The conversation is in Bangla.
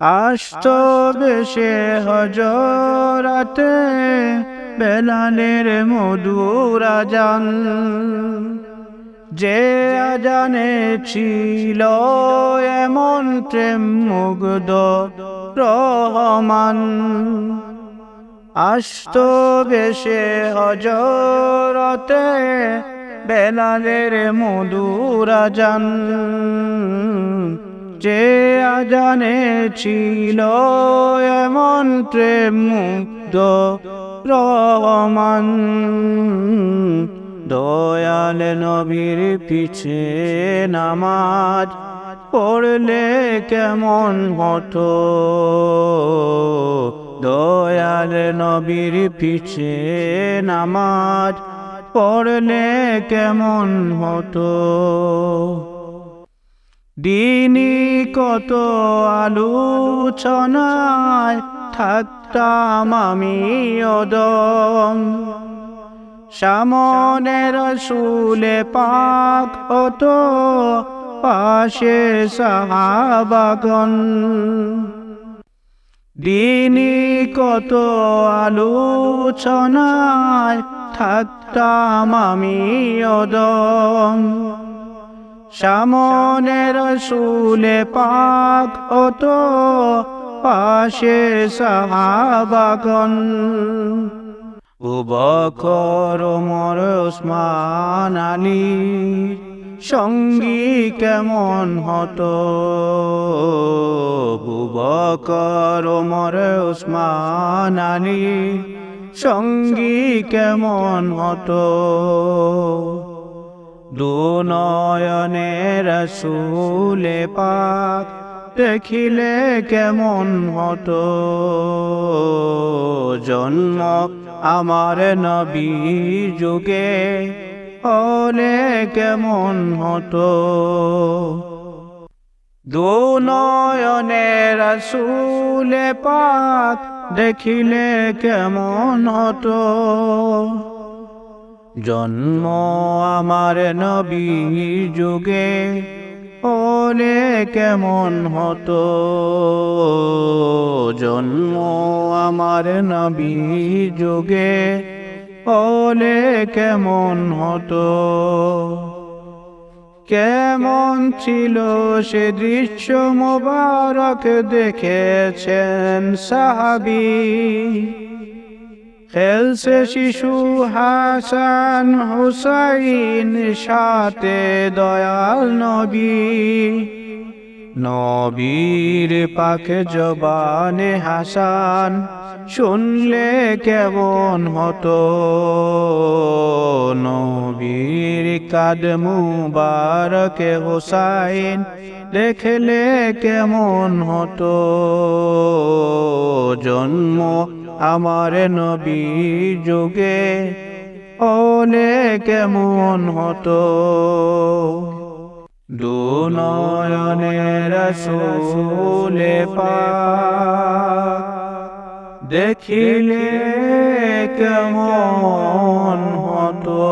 আষ্ট বেশে হজরাতে বেলালের মধুর আজান যে আজানে ছিল এমন প্রেম মুগ্ধ রহমান। আষ্ট বেশে হজরতে বেলালের মধুর আজান যে আজানে ছিল এমন প্রেম মুগ্ধ রহমান। দয়াল নবীর পিছে নামাজ পড়লে কেমন হতো? দয়াল নবীর পিছে নামাজ পড়লে কেমন হতো? দিনই কত আলোচনায় থাকতাম আমি অদম। সামনের রসুলে পাক হতো পাশে সাহাবাগন দিনই কত আলোচনায় থাকতাম আমি অদম। সামনের রসুলে পাক হতো পাশে সাহাবাগন উবকর মর ওসমান আলী, সঙ্গী কেমন হতো? বুবকর মর ওসমান আলী, সঙ্গী কেমন হতো? দুনয়নে রসুলে পাক দেখিলে কেমন হতো? জন্ম আমার নবী যুগে হলে কেমন হতো? দুনয়নে রসুলে পাক দেখিলে কেমন হতো? জন্ম আমার নবী যুগে হলে কেমন হতো? জন্ম আমার নবী যুগে হলে কেমন হতো? কেমন ছিল সে দৃশ্য মোবারক দেখেছেন সাহাবি? খেলছে শিশু হাসান হুসাইন সাথে দয়াল নবী। নবীর পাখে জবানে হাসান শুনলে কেমন হতো? কাদ মুবারকে হুসাইন দেখলে কেমন হতো। জন্ম আমার নবী যুগে হলে কেমন হতো। দুনয়নের রসুলে পাক দেখিলে কেমন হতো।